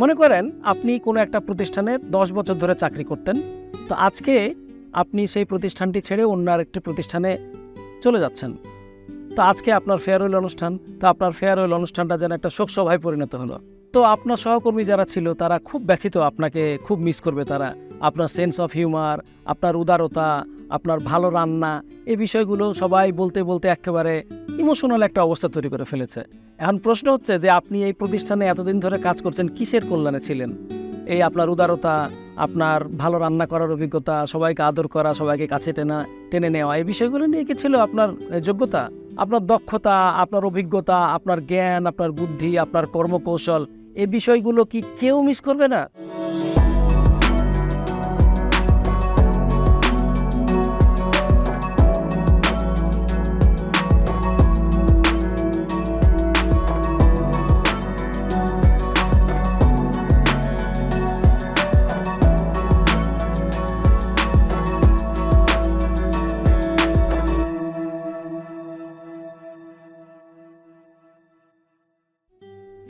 মনে করেন আপনি কোনো একটা প্রতিষ্ঠানে দশ বছর ধরে চাকরি করতেন, তো আজকে আপনি সেই প্রতিষ্ঠানটি ছেড়ে অন্য আরেকটি প্রতিষ্ঠানে চলে যাচ্ছেন। তো আজকে আপনার ফেয়ারওয়েল অনুষ্ঠান, তো আপনার ফেয়ারওয়েল অনুষ্ঠানটা যেন একটা শোকসভায় পরিণত হলো। তো আপনার সহকর্মী যারা ছিল, তারা খুব ব্যথিত আপনাকে, খুব মিস করবে তারা। আপনার সেন্স অফ হিউমার আপনার উদারতা, আপনার ভালো রান্না, এই বিষয়গুলো সবাই বলতে বলতে একেবারে ইমোশনাল একটা অবস্থা তৈরি করে ফেলেছে। এখন প্রশ্ন হচ্ছে যে আপনি এই প্রতিষ্ঠানে এতদিন ধরে কাজ করছেন, কিসের কল্যাণে ছিলেন? এই আপনার উদারতা, আপনার ভালো রান্না করার অভিজ্ঞতা, সবাইকে আদর করা, সবাইকে কাছে টেনা, টেনে নেওয়া, এই বিষয়গুলো নিয়ে কি ছিল আপনার যোগ্যতা? আপনার দক্ষতা, আপনার অভিজ্ঞতা, আপনার জ্ঞান, আপনার বুদ্ধি, আপনার কর্মকৌশল এই বিষয়গুলো কি কেউ মিস করবে না?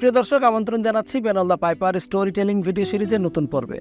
প্রিয় দর্শক, আমন্ত্রণ জানাচ্ছি বেনল্লা পাইপার স্টোরি টেলিং ভিডিও সিরিজের নতুন পর্বে।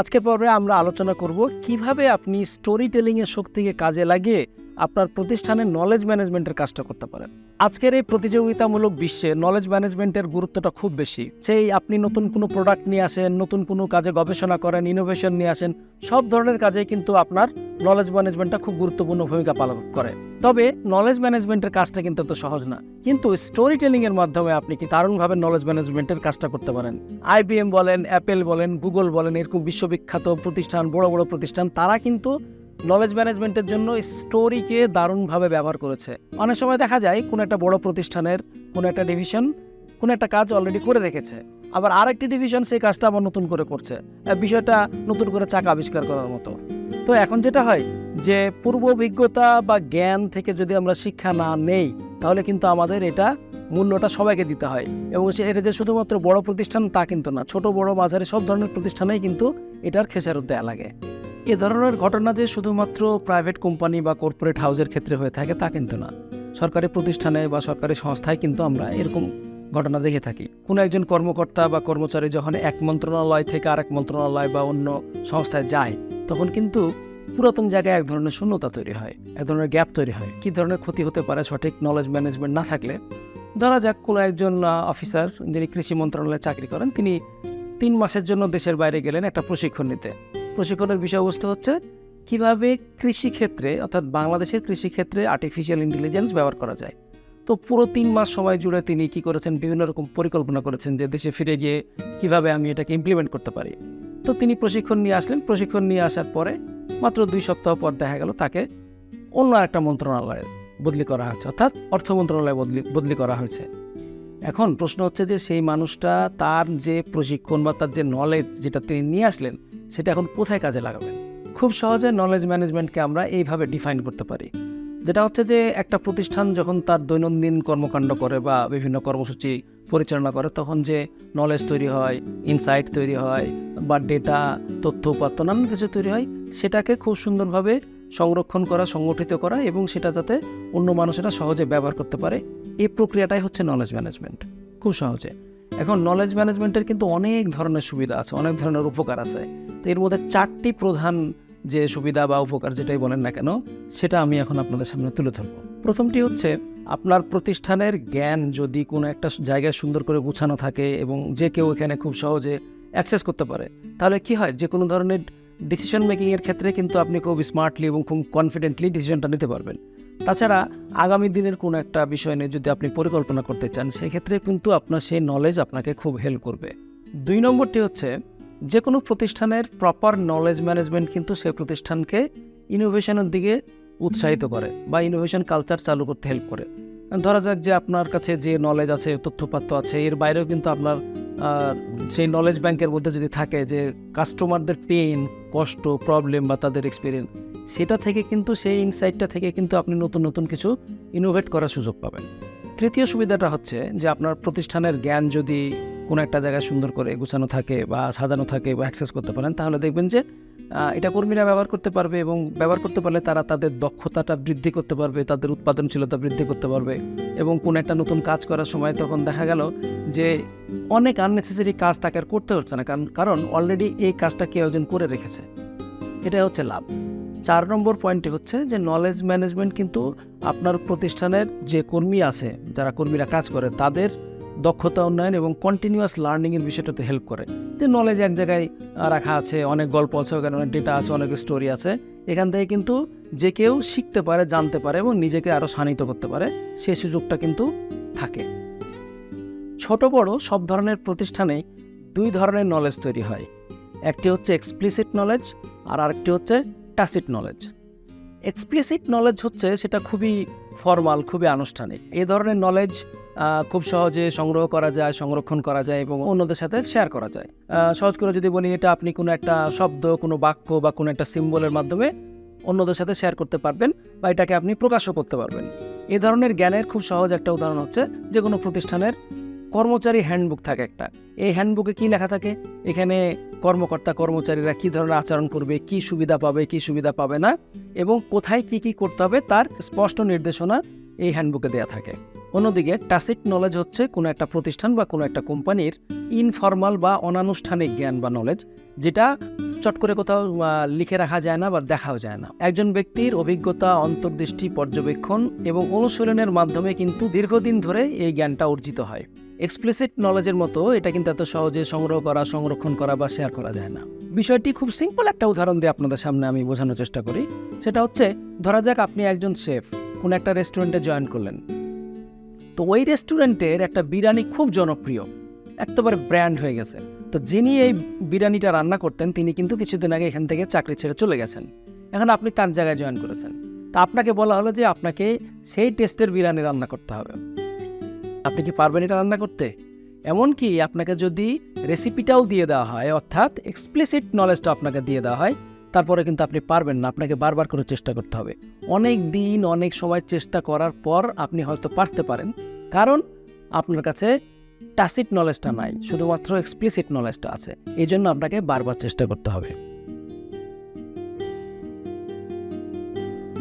আজকে পর্বে আমরা আলোচনা করব কীভাবে আপনি স্টোরি টেলিংয়ের শক্তিকে কাজে লাগিয়ে আপনার প্রতিষ্ঠানের নলেজ ম্যানেজমেন্টের কাজটা করতে পারেন। আজকের এই প্রতিযোগিতামূলক বিশ্বে নলেজ ম্যানেজমেন্টের গুরুত্বটা খুব বেশি। সেই আপনি নতুন কোনো প্রোডাক্ট নিয়ে আসেন, নতুন কোনো কাজে গবেষণা করেন ইনোভেশন নিয়ে আসেন, সব ধরনের কাজে কিন্তু আপনার নলেজ ম্যানেজমেন্টটা খুব গুরুত্বপূর্ণ ভূমিকা পালন করে। তবে নলেজ ম্যানেজমেন্টের কাজটা কিন্তু এত সহজ না। কিন্তু স্টোরি টেলিং এর মাধ্যমে আপনি কি দারুণভাবে নলেজ ম্যানেজমেন্টের কাজটা করতে পারেন? আইবিএম বলেন অ্যাপেল বলেন গুগল বলেন, এরকম বিশ্ববিখ্যাত প্রতিষ্ঠান, বড় বড় প্রতিষ্ঠান, তারা কিন্তু নলেজ ম্যানেজমেন্টের জন্য স্টোরিকে দারুণভাবে ব্যবহার করেছে। অনেক সময় দেখা যায় কোনো একটা বড় প্রতিষ্ঠানের কোনো একটা ডিভিশন কোনো একটা কাজ অলরেডি করে রেখেছে। আবার আরেকটি ডিভিশন সেই কাজটা আবার নতুন করে করছে। বিষয়টা নতুন করে চাকা আবিষ্কার করার মতো। তো এখন যেটা হয় যে পূর্ব অভিজ্ঞতা বা জ্ঞান থেকে যদি আমরা শিক্ষা না নেই, তাহলে কিন্তু আমাদের এটা মূল্যটা সবাইকে দিতে হয়। এবং এটা যে শুধুমাত্র বড় প্রতিষ্ঠান তা কিন্তু না, ছোট বড় মাঝারি সব ধরনের প্রতিষ্ঠানেই কিন্তু এটার খেসারত দেওয়া লাগে। এ ধরনের ঘটনা যে শুধুমাত্র প্রাইভেট কোম্পানি বা কর্পোরেট হাউসের ক্ষেত্রে হয়ে থাকে, তা কিন্তু না। সরকারি প্রতিষ্ঠানে বা সরকারি সংস্থায় কিন্তু আমরা এরকম ঘটনা দেখে থাকি। কোনো একজন কর্মকর্তা বা কর্মচারী যখন এক মন্ত্রণালয় থেকে আরেক মন্ত্রণালয় বা অন্য সংস্থায় যায়, তখন কিন্তু পুরাতন জায়গায় এক ধরনের শূন্যতা তৈরি হয়, এক ধরনের গ্যাপ তৈরি হয়। কী ধরনের ক্ষতি হতে পারে, সঠিক নলেজ ম্যানেজমেন্ট না থাকলে? ধরা যাক কোনো একজন অফিসার যিনি কৃষি মন্ত্রণালয়ে চাকরি করেন, তিনি তিন মাসের জন্য দেশের বাইরে গেলেন একটা প্রশিক্ষণ নিতে। প্রশিক্ষণের বিষয়বস্তু হচ্ছে কীভাবে কৃষিক্ষেত্রে, অর্থাৎ বাংলাদেশের কৃষিক্ষেত্রে আর্টিফিশিয়াল ইন্টেলিজেন্স ব্যবহার করা যায়। তো পুরো তিন মাস সময় জুড়ে তিনি কি করেছেন, বিভিন্ন রকম পরিকল্পনা করেছেন যে দেশে ফিরে গিয়ে কীভাবে আমি এটাকে ইমপ্লিমেন্ট করতে পারি। তো তিনি প্রশিক্ষণ নিয়ে আসলেন। প্রশিক্ষণ নিয়ে আসার পরে মাত্র দুই সপ্তাহ পর দেখা গেল তাকে অন্য একটা মন্ত্রণালয়ে বদলি করা হয়েছে, অর্থাৎ অর্থ মন্ত্রণালয়ে বদলি বদলি করা হয়েছে। এখন প্রশ্ন হচ্ছে যে সেই মানুষটা তার যে প্রশিক্ষণ বা তার যে নলেজ যেটা তিনি নিয়ে আসলেন সেটা এখন কোথায় কাজে লাগাবেন? খুব সহজে নলেজ ম্যানেজমেন্টকে আমরা এইভাবে ডিফাইন করতে পারি। যেটা হচ্ছে যে, একটা প্রতিষ্ঠান যখন তার দৈনন্দিন কর্মকাণ্ড করে বা বিভিন্ন কর্মসূচি পরিচালনা করে, তখন যে নলেজ তৈরি হয় ইনসাইট তৈরি হয়, বা ডেটা তথ্য উপাত্ত নানান কিছু তৈরি হয়, সেটাকে খুব সুন্দরভাবে সংরক্ষণ করা, সংগঠিত করা এবং সেটা যাতে অন্য মানুষেরা সহজে ব্যবহার করতে পারে, এই প্রক্রিয়াটাই হচ্ছে নলেজ ম্যানেজমেন্ট খুব সহজে। এখন নলেজ ম্যানেজমেন্টের কিন্তু অনেক ধরনের সুবিধা আছে, অনেক ধরনের উপকার আছে। তো এর মধ্যে চারটি প্রধান যে সুবিধা বা উপকার যেটাই বলেন না কেন, সেটা আমি এখন আপনাদের সামনে তুলে ধরবো। প্রথমটি হচ্ছে, আপনার প্রতিষ্ঠানের জ্ঞান যদি কোনো একটা জায়গায় সুন্দর করে গুছানো থাকে এবং যে কেউ এখানে খুব সহজে অ্যাক্সেস করতে পারে, তাহলে কি হয়? যে কোনো ধরনের ডিসিশন মেকিংয়ের ক্ষেত্রে কিন্তু আপনি খুব স্মার্টলি এবং খুব কনফিডেন্টলি ডিসিশনটা নিতে পারবেন। তাছাড়া আগামী দিনের কোনো একটা বিষয় নিয়ে যদি আপনি পরিকল্পনা করতে চান, সেক্ষেত্রে কিন্তু আপনার সেই নলেজ আপনাকে খুব হেল্প করবে। দুই নম্বরটি হচ্ছে যে কোনো প্রতিষ্ঠানের প্রপার নলেজ ম্যানেজমেন্ট কিন্তু সেই প্রতিষ্ঠানকে ইনোভেশনের দিকে উৎসাহিত করে বা ইনোভেশন কালচার চালু করতে হেল্প করে। ধরা যাক যে আপনার কাছে যে নলেজ আছে, তথ্যপাত্র আছে, এর বাইরেও কিন্তু আপনার সেই নলেজ ব্যাংকের মধ্যে যদি থাকে যে কাস্টমারদের পেন কষ্ট প্রবলেম বা তাদের এক্সপিরিয়েন্স সেটা থেকে কিন্তু, সেই ইনসাইটটা থেকে কিন্তু আপনি নতুন নতুন কিছু ইনোভেট করার সুযোগ পাবেন। তৃতীয় সুবিধাটা হচ্ছে যে আপনার প্রতিষ্ঠানের জ্ঞান যদি কোনো একটা জায়গায় সুন্দর করে গুছানো থাকে বা সাজানো থাকে বা অ্যাক্সেস করতে পারেন, তাহলে দেখবেন যে এটা কর্মীরা ব্যবহার করতে পারবে এবং ব্যবহার করতে পারলে তারা তাদের দক্ষতাটা বৃদ্ধি করতে পারবে, তাদের উৎপাদনশীলতা বৃদ্ধি করতে পারবে এবং কোনো একটা নতুন কাজ করার সময় তখন দেখা গেল যে অনেক আননেসেসারি কাজ তাকে আর করতে হচ্ছে না। কারণ কারণ অলরেডি এই কাজটা কেউ একজন করে রেখেছে। এটা হচ্ছে লাভ। চার নম্বর পয়েন্টে হচ্ছে যে নলেজ ম্যানেজমেন্ট কিন্তু আপনার প্রতিষ্ঠানের যে কর্মী আছে, যারা কর্মীরা কাজ করে, তাদের দক্ষতা উন্নয়ন এবং কন্টিনিউয়াস লার্নিংয়ের বিষয়টাতে হেল্প করে। যে নলেজ এক জায়গায় রাখা আছে, অনেক গল্প আছে, ওখানে অনেক ডেটা আছে, অনেক স্টোরি আছে, এখান থেকে কিন্তু যে কেউ শিখতে পারে, জানতে পারে এবং নিজেকে আরও শানিত করতে পারে, সে সুযোগটা কিন্তু থাকে। ছোট বড় সব ধরনের প্রতিষ্ঠানে দুই ধরনের নলেজ তৈরি হয়। একটি হচ্ছে এক্সপ্লিসিট নলেজ আর আরেকটি হচ্ছে ট্যাসিট নলেজ এক্সপ্লিসিট নলেজ হচ্ছে সেটা খুবই ফর্মাল খুবই আনুষ্ঠানিক। এই ধরনের নলেজ খুব সহজে সংগ্রহ করা যায়, সংরক্ষণ করা যায় এবং অন্যদের সাথে শেয়ার করা যায়। সহজ করে যদি বলি, এটা আপনি কোনো একটা শব্দ, কোনো বাক্য বা কোনো একটা সিম্বলের মাধ্যমে অন্যদের সাথে শেয়ার করতে পারবেন বা এটাকে আপনি প্রকাশও করতে পারবেন। এ ধরনের জ্ঞানের খুব সহজ একটা উদাহরণ হচ্ছে যে কোনো প্রতিষ্ঠানের কর্মচারী হ্যান্ডবুক থাকে একটা। এই হ্যান্ডবুকে কি লেখা থাকে? এখানে কর্মকর্তা, কর্মচারীরা কী ধরনের আচরণ করবে, কি সুবিধা পাবে, কি সুবিধা পাবে না, এবং কোথায় কি কি করতে হবে তার স্পষ্ট নির্দেশনা এই হ্যান্ডবুকে দেওয়া থাকে। অন্যদিকে টাসিক নলেজ হচ্ছে কোনো একটা প্রতিষ্ঠান বা কোনো একটা কোম্পানির ইনফর্মাল বা অনানুষ্ঠানিক জ্ঞান বা নলেজ যেটা চট করে কোথাও লিখে রাখা যায় না বা দেখাও যায় না। একজন ব্যক্তির অভিজ্ঞতা, অন্তর্দৃষ্টি, পর্যবেক্ষণ এবং অনুশীলনের মাধ্যমে কিন্তু দীর্ঘদিন ধরে এই জ্ঞানটা অর্জিত হয়। এক্সপ্লিসিট নলেজের মতো এটা কিন্তু এত সহজে সংগ্রহ করা, সংরক্ষণ করা বা শেয়ার করা যায় না। বিষয়টি খুব সিম্পল একটা উদাহরণ দিয়ে আপনাদের সামনে আমি বোঝানোর চেষ্টা করি। সেটা হচ্ছে, ধরা যাক আপনি একজন শেফ কোনো একটা রেস্টুরেন্টে জয়েন করলেন। তো ওই রেস্টুরেন্টের একটা বিরিয়ানি খুব জনপ্রিয়, একেবারে ব্র্যান্ড হয়ে গেছে। তো যিনি এই বিরিয়ানিটা রান্না করতেন, তিনি কিন্তু কিছুদিন আগে এখান থেকে চাকরি ছেড়ে চলে গেছেন। এখন আপনি তার জায়গায় জয়েন করেছেন। তা আপনাকে বলা হলো যে আপনাকে সেই টেস্টের বিরিয়ানি রান্না করতে হবে। আপনি কি পারবেন এটা রান্না করতে? এমনকি আপনাকে যদি রেসিপিটাও দিয়ে দেওয়া হয়, অর্থাৎ এক্সপ্লিসিট নলেজটা আপনাকে দিয়ে দেওয়া হয়, তারপরে কিন্তু আপনি পারবেন না, আপনাকে বারবার করে চেষ্টা করতে হবে। অনেক দিন, অনেক সময় চেষ্টা করার পর আপনি হয়তো পারতে পারেন। কারণ আপনার কাছে টাসিট নলেজটা নাই, শুধুমাত্র এক্সপ্লিসিট নলেজটা আছে। এই জন্য আপনাকে বারবার চেষ্টা করতে হবে।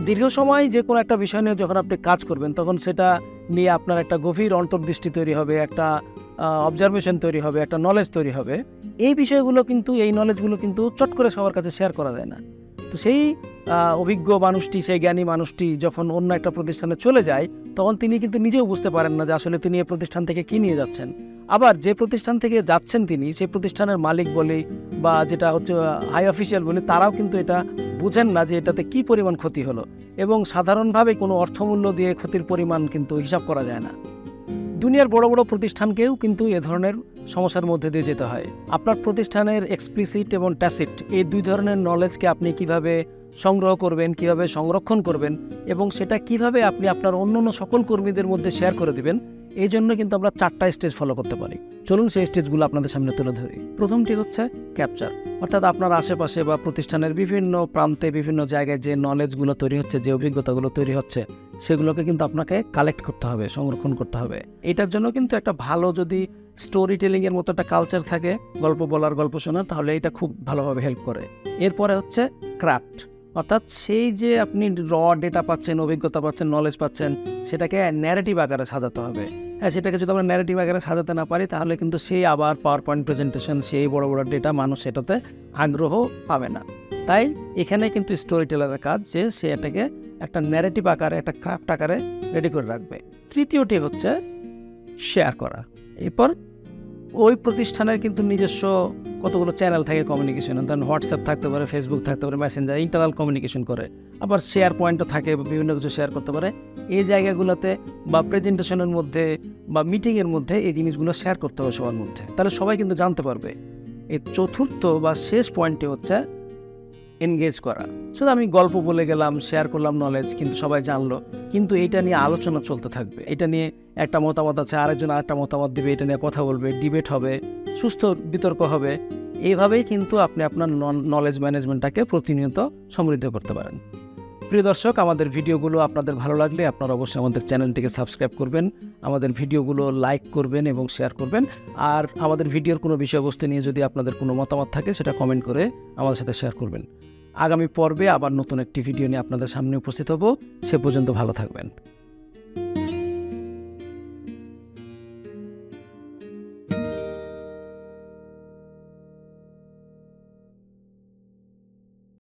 দীর্ঘ সময় যে কোনো একটা বিষয় নিয়ে যখন আপনি কাজ করবেন, তখন সেটা নিয়ে আপনার একটা গভীর অন্তর্দৃষ্টি তৈরি হবে, একটা অবজারভেশন তৈরি হবে, একটা নলেজ তৈরি হবে। এই বিষয়গুলো কিন্তু, এই নলেজগুলো কিন্তু চট করে সবার কাছে শেয়ার করা যায় না। তো সেই অভিজ্ঞ মানুষটি, সেই জ্ঞানী মানুষটি যখন অন্য একটা প্রতিষ্ঠানে চলে যায়, তখন তিনি কিন্তু নিজেও বুঝতে পারেন না যে আসলে তিনি এই প্রতিষ্ঠান থেকে কী নিয়ে যাচ্ছেন। আবার যে প্রতিষ্ঠান থেকে যাচ্ছেন তিনি, সেই প্রতিষ্ঠানের মালিক বলে বা যেটা হচ্ছে হাই অফিসিয়াল বলে, তারাও কিন্তু এটা বুঝেন না যে এটাতে কি পরিমাণ ক্ষতি হলো। এবং সাধারণভাবে কোনো অর্থমূল্য দিয়ে ক্ষতির পরিমাণ কিন্তু হিসাব করা যায় না। দুনিয়ার বড় বড় প্রতিষ্ঠানকেও কিন্তু এ ধরনের সমস্যার মধ্যে দিয়ে যেতে হয়। আপনার প্রতিষ্ঠানের এক্সপ্লিসিট এবং ট্যাসিট এই দুই ধরনের নলেজকে আপনি কীভাবে সংগ্রহ করবেন, কীভাবে সংরক্ষণ করবেন এবং সেটা কীভাবে আপনি আপনার অন্য অন্য সকল কর্মীদের মধ্যে শেয়ার করে দিবেন, এই জন্য কিন্তু আমরা চারটা স্টেজ ফলো করতে পারি। চলুন সেই স্টেজগুলো আপনাদের সামনে তুলে ধরি। প্রথমটি হচ্ছে ক্যাপচার অর্থাৎ আপনার আশেপাশে বা প্রতিষ্ঠানের বিভিন্ন প্রান্তে বিভিন্ন জায়গায় যে নলেজগুলো তৈরি হচ্ছে, যে অভিজ্ঞতাগুলো তৈরি হচ্ছে সেগুলোকে কিন্তু আপনাকে কালেক্ট করতে হবে, সংরক্ষণ করতে হবে। এটার জন্য কিন্তু একটা ভালো যদি স্টোরি টেলিংয়ের মতো একটা কালচার থাকে, গল্প বলার, গল্প শোনার, তাহলে এটা খুব ভালোভাবে হেল্প করে। এরপরে হচ্ছে ক্রাফট অর্থাৎ সেই যে আপনি র ডেটা পাচ্ছেন, অভিজ্ঞতা পাচ্ছেন নলেজ পাচ্ছেন, সেটাকে ন্যারেটিভ আকারে সাজাতে হবে। হ্যাঁ সেটাকে যদি আমরা ন্যারেটিভ আকারে সাজাতে না পারি, তাহলে কিন্তু সেই আবার পাওয়ার পয়েন্ট প্রেজেন্টেশন সেই বড় বড় ডেটা মানুষ সেটাতে আগ্রহ পাবে না। তাই এখানে কিন্তু স্টোরি টেলারের কাজ যে সে এটাকে একটা ন্যারেটিভ আকারে, একটা ক্রাফট আকারে রেডি করে রাখবে। তৃতীয়টি হচ্ছে শেয়ার করা। এরপর ওই প্রতিষ্ঠানের কিন্তু নিজস্ব কতগুলো চ্যানেল থাকে কমিউনিকেশন ধরেন হোয়াটসঅ্যাপ থাকতে পারে ফেসবুক থাকতে পারে মেসেঞ্জার ইন্টারনাল কমিউনিকেশন করে। আবার শেয়ার পয়েন্টও থাকে বিভিন্ন কিছু শেয়ার করতে পারে। এই জায়গাগুলোতে বা প্রেজেন্টেশনের মধ্যে বা মিটিংয়ের মধ্যে এই জিনিসগুলো শেয়ার করতে হবে সবার মধ্যে। তাহলে সবাই কিন্তু জানতে পারবে। এই চতুর্থ বা শেষ পয়েন্টটি হচ্ছে এনগেজ করা। শুধু আমি গল্প বলে গেলাম শেয়ার করলাম নলেজ কিন্তু সবাই জানলো। কিন্তু এটা নিয়ে আলোচনা চলতে থাকবে। এটা নিয়ে একটা মতামত আছে, আরেকজন আরেকটা মতামত দেবে, এটা নিয়ে কথা বলবে ডিবেট হবে, সুস্থ বিতর্ক হবে। এইভাবেই কিন্তু আপনি আপনার নলেজ ম্যানেজমেন্টটাকে প্রতিনিয়ত সমৃদ্ধ করতে পারেন। প্রিয় দর্শক, আমাদের ভিডিওগুলো আপনাদের ভালো লাগলে আপনারা অবশ্যই আমাদের চ্যানেলটিকে সাবস্ক্রাইব করবেন, আমাদের ভিডিওগুলো লাইক করবেন এবং শেয়ার করবেন। আর আমাদের ভিডিওর কোনো বিষয়বস্তু নিয়ে যদি আপনাদের কোনো মতামত থাকে, সেটা কমেন্ট করে আমার সাথে শেয়ার করবেন। আগামী পর্বে আবার নতুন একটি ভিডিও নিয়ে আপনাদের সামনে উপস্থিত হব। সে পর্যন্ত ভালো থাকবেন।